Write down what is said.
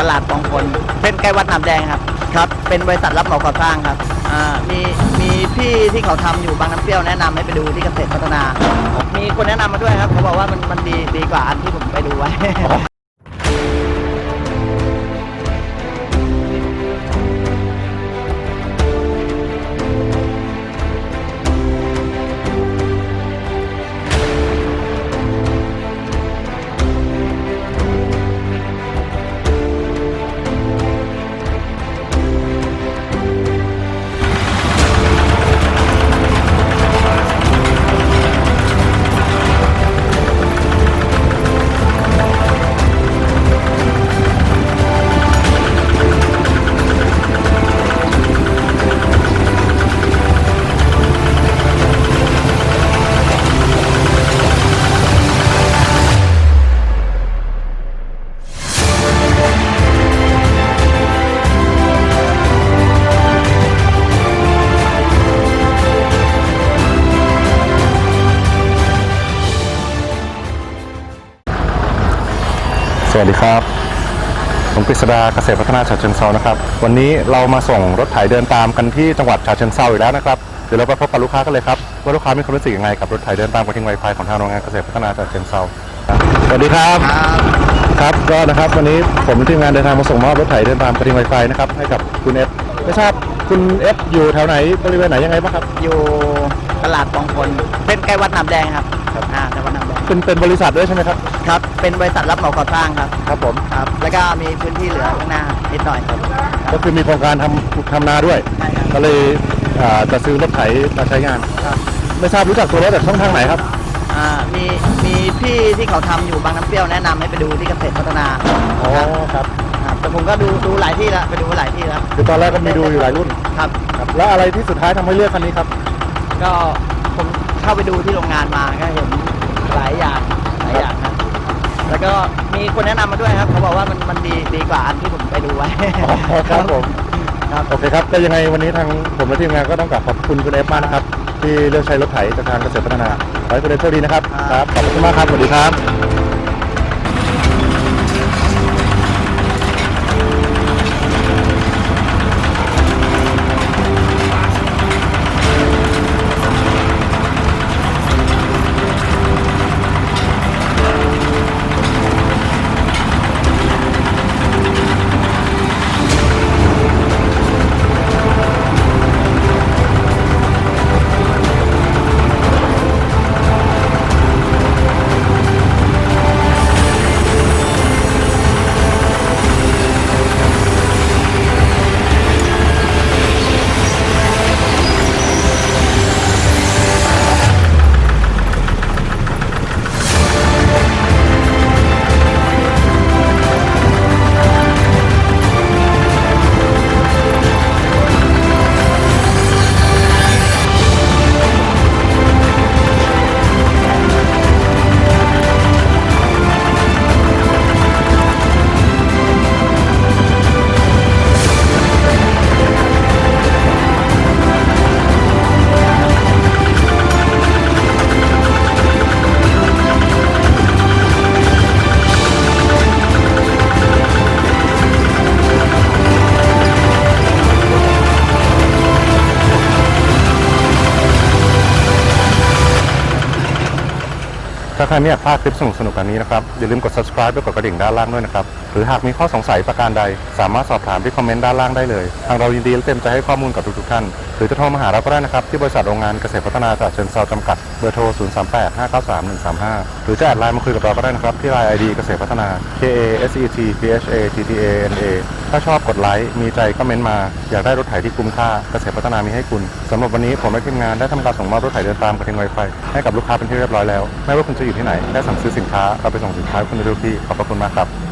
ตลาดปองพลเป็นใกล้วัดน้ำแดงครับ ครับ เป็นบริษัทรับเหมาก่อสร้างครับ อ่า มีมีพี่ที่เขาทำอยู่บางน้ำเปรี้ยวแนะนำให้ไปดูที่เกษตรพัฒนา มีคนแนะนำมาด้วยครับ เขาบอกว่ามันมันดีดีกว่าอันที่ผมไปดูไว้ วัสดีครับ ผมกฤษดาเกษตรพัฒนาฉะเชิงเซานะครับ วันนี้เรามาส่งรถไถเดินตามกันที่จังหวัดฉะเชิงเซาอีกแล้วนะครับ เดี๋ยวเราไปพบกับลูกค้ากันเลยครับว่าลูกค้ามีความรู้สึกยังไงกับรถไถเดินตามกระทิงไวไฟของทางโรงงานเกษตรพัฒนาฉะเชิงเซาครับสวัสดีครับ ครับก็นะครับวันนี้ผมทีมงานเดินทางมาส่งมอบรถไถเดินตามกระทิงไวไฟนะครับให้กับคุณเอฟไม่ทราบคุณเอฟอยู่แถวไหนบริเวณไหนยังไงบ้างครับอยู่ตลาดปองพลเป็นใกล้วัดน้ำแดงครับอ่าใกล้วัดน้ำแดง เป็นเป็นบริษัทด้วยใช่ไหมครับ ครับ เป็นบริษัทรับเหมาก่อสร้างครับ ครับผม ครับ แล้วก็มีพื้นที่เหลือข้างหน้านิดหน่อยครับ ก็คือมีโครงการทำทำนาด้วย ใช่ครับ ก็เลยอ่าจะซื้อรถไถมาใช้งาน ครับไม่ทราบรู้จักตัวรถจากช่องทางไหนครับ อ่ามีมีพี่ที่เขาทำอยู่บางน้ำเปรี้ยวแนะนำให้ไปดูที่เกษตรพัฒนาอ๋อครับครับ ครับแต่ผมก็ดูดูหลายที่แล้วไปดูหลายที่แล้วคือตอนแรกก็มีดูอยู่หลายรุ่นครับ ครับแล้วอะไรที่สุดท้ายทำให้เลือกคันนี้ครับ ก็ผมเข้าไปดูที่โรงงานมาก็เห็น หลายอย่างหลายอย่างครับแล้วก็มีคนแนะนำมาด้วยครับ เขาบอกว่ามันมันดีดีกว่าอันที่ผมไปดูไว้ครับผม ครับ โอเคครับ ก็ยังไงวันนี้ทางผมและทีมงานก็ต้องกลับขอบคุณคุณเอฟมากนะครับ ที่เลือกใช้รถไถจากทางเกษตรพัฒนาขอให้คุณเอฟโชคดีนะครับ ครับ ขอบคุณมากครับ สวัสดีครับ ถ้าใครไม่อยากพลาดคลิปสนุกๆแบบนี้นะครับ อย่าลืมกด subscribe และกดกระดิ่งด้านล่างด้วยนะครับ หรือหากมีข้อสงสัยประการใด สามารถสอบถามที่คอมเมนต์ด้านล่างได้เลย ทางเรายินดีและเต็มใจให้ข้อมูลกับทุกๆท่าน หรือจะโทรมาหาเราก็ได้นะครับ ที่บริษัทโรงงานเกษตรพัฒนาจากเชิงเซาจำกัด เบอร์โทร 038 593 135 หรือจะแอดไลน์มาคุยกับเราก็ได้นะครับ ที่ไลน์ ID เกษตรพัฒนา K A S E T P H A T T A N A ถ้าชอบกดไลค์ มีใจก็เม้นต์มา อยากได้รถไถที่คุ้มค่าเกษตรพัฒนามีให้คุณสำหรับวันนี้ผมและทีมงานได้ทำการส่งมอบรถไถเดินตามกระเทียงไวไฟให้กับลูกค้าเป็นที่เรียบร้อยแล้วไม่ว่าคุณจะอยู่ที่ไหนได้สั่งซื้อสินค้าเราไปส่งสินค้าให้คุณได้ทุกที่ขอบพระคุณมากครับ